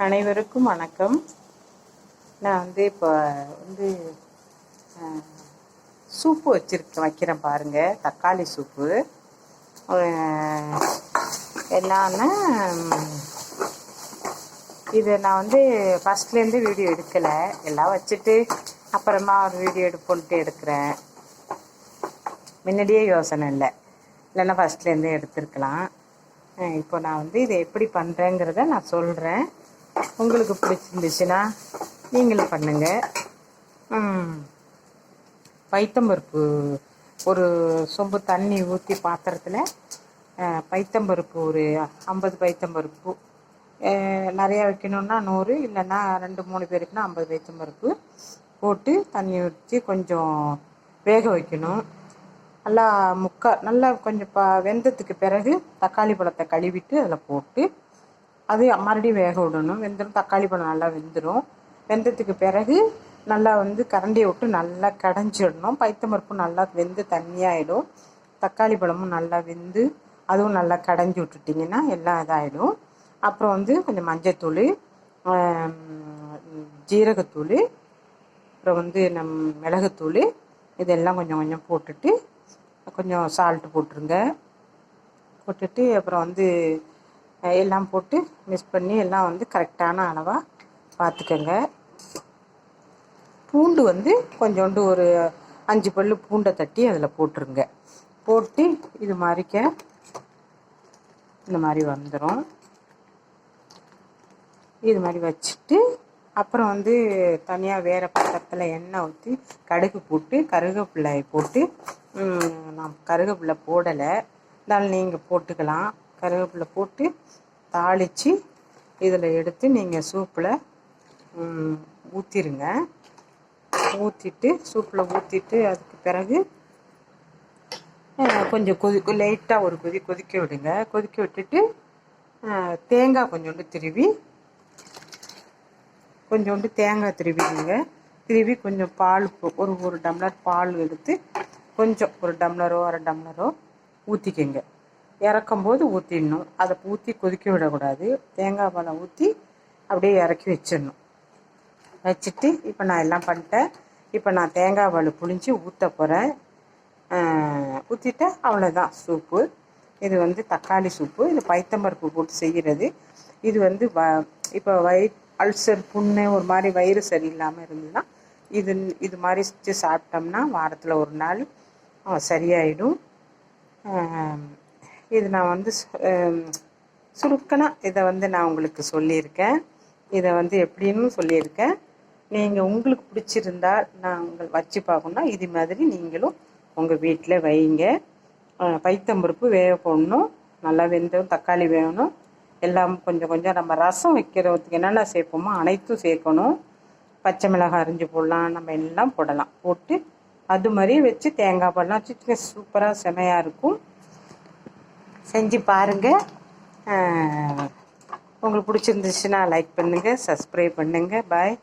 அனைவருக்கும் வணக்கம். நான் வந்து இப்போ வந்து சூப்பு வச்சிருக்கேன் வைக்கிறேன் பாருங்கள் தக்காளி சூப்பு. அஹ், என்னன்னா இது நான் வந்து ஃபஸ்ட்லேருந்து வீடியோ எடுக்கலை. எல்லாம் வச்சுட்டு அப்புறமா ஒரு வீடியோ எடுப்போன்ட்டு எடுக்கிறேன். முன்னாடியே யோசனை இல்லை. இல்லைன்னா ஃபஸ்ட்லேருந்தே எடுத்திருக்கலாம். இப்போ நான் வந்து இதை எப்படி பண்ணுறேங்கிறத நான் சொல்கிறேன் உங்களுக்கு பிடிச்சிருந்துச்சுன்னா நீங்களும் பண்ணுங்கள் பைத்தம்பருப்பு ஒரு சொம்பு தண்ணி ஊற்றி பாத்திரத்தில் பைத்தம்பருப்பு ஒரு ஐம்பது பைத்தம்பருப்பு நிறையா வைக்கணுன்னா நூறு இல்லைன்னா ரெண்டு மூணு பேருக்குன்னா ஐம்பது பைத்தம்பருப்பு போட்டு தண்ணி ஊற்றி கொஞ்சம் வேக வைக்கணும். நல்லா முக்கா நல்லா கொஞ்சம் ப வெந்தத்துக்கு பிறகு தக்காளி பழத்தை கழுவிட்டு அதில் போட்டு அது மறுபடியும் வேக விடணும். வெந்துடும் தக்காளி பழம் நல்லா வெந்துடும் வெந்ததுக்கு பிறகு நல்லா வந்து கரண்டியை விட்டு நல்லா கடைஞ்சிடணும். பைத்தம்பருப்பும் நல்லா வெந்து தண்ணியாகிடும் தக்காளி பழமும் நல்லா வெந்து அதுவும் நல்லா கடைஞ்சி விட்டுட்டிங்கன்னா எல்லாம் இதாகிடும் அப்புறம் வந்து கொஞ்சம் மஞ்சத்தூள் ஜீரகத்தூள் அப்புறம் வந்து நம் மிளகுத்தூள் இதெல்லாம் கொஞ்சம் கொஞ்சம் போட்டுட்டு கொஞ்சம் சால்ட்டு போட்டுருங்க. போட்டுட்டு அப்புறம் வந்து எல்லாம் போட்டு மிக்ஸ் பண்ணி எல்லாம் வந்து கரெக்டான அளவாக பார்த்துக்கோங்க. பூண்டு வந்து கொஞ்சோண்டு ஒரு அஞ்சு பல் பூண்டை தட்டி அதில் போட்டுருங்க. போட்டு இது மாதிரிக்க இந்த மாதிரி வந்துடும் இது மாதிரி வச்சுட்டு அப்புறம் வந்து தனியாக வேறு பக்கத்தில் எண்ணெய் ஊற்றி கடுகு போட்டு கருகப்பிள்ளை போட்டு நான் கருகப்பிள்ளை போடலை. இருந்தாலும் நீங்கள் போட்டுக்கலாம். கருவேப்பிலை போட்டு தாளித்து இதில் எடுத்து நீங்கள் சூப்பில் ஊற்றிருங்க ஊற்றிட்டு சூப்பில் ஊற்றிட்டு அதுக்கு பிறகு கொஞ்சம் கொதி லைட்டாக ஒரு கொதி கொதிக்க விடுங்க. கொதிக்க விட்டுட்டு தேங்காய் கொஞ்சோண்டு திருவி கொஞ்சோண்டு தேங்காய் திருவிடுங்க. திருவி கொஞ்சம் பால் ஒரு ஒரு டம்ளர் பால் எடுத்து கொஞ்சம் ஒரு டம்ளரோ அரை டம்ளரோ ஊற்றிக்கங்க இறக்கும்போது ஊற்றிடணும் அதை ஊற்றி கொதிக்க விடக்கூடாது. தேங்காய் பழம் ஊற்றி அப்படியே இறக்கி வச்சிடணும். வச்சுட்டு இப்போ நான் எல்லாம் பண்ணிட்டேன். இப்போ நான் தேங்காய் பால் புளிஞ்சு ஊற்ற போகிறேன் ஊற்றிட்டு அவ்வளோதான் சூப்பு. இது வந்து தக்காளி சூப்பு. இது பைத்தம்பருப்பு போட்டு செய்கிறது இது வந்து வ இப்போ வயி அல்சர் புண்ணு ஒரு மாதிரி வயிறு சரியில்லாமல் இருந்ததுன்னா இது இது மாதிரி செஞ்சு சாப்பிட்டோம்னா வாரத்தில் ஒரு நாள் சரியாயிடும். இது நான் வந்து சுருக்கனா இதை வந்து நான் உங்களுக்கு சொல்லியிருக்கேன். இதை வந்து எப்படின்னு சொல்லியிருக்கேன். நீங்கள் உங்களுக்கு பிடிச்சிருந்தா நான் உங்கள் வச்சு பார்க்கணுன்னா இது மாதிரி நீங்களும் உங்கள் வீட்டில் வைங்க. பைத்தம்பருப்பு வேக போடணும். நல்லா வெந்தும் தக்காளி வேகணும். எல்லாம் கொஞ்சம் கொஞ்சம் நம்ம ரசம் வைக்கிறதுக்கு என்னென்ன சேர்ப்போமோ அனைத்தும் சேர்க்கணும். பச்சை மிளகாய் அரிஞ்சு போடலாம். நம்ம எல்லாம் போடலாம். போட்டு அது மாதிரியே வச்சு தேங்காய் பால்லாம் வச்சு சூப்பராக செமையாக இருக்கும். செஞ்சு பாருங்கள் உங்களுக்கு பிடிச்சிருந்துச்சுன்னா லைக் பண்ணுங்கள் சப்ஸ்கிரைப் பண்ணுங்கள் பாய்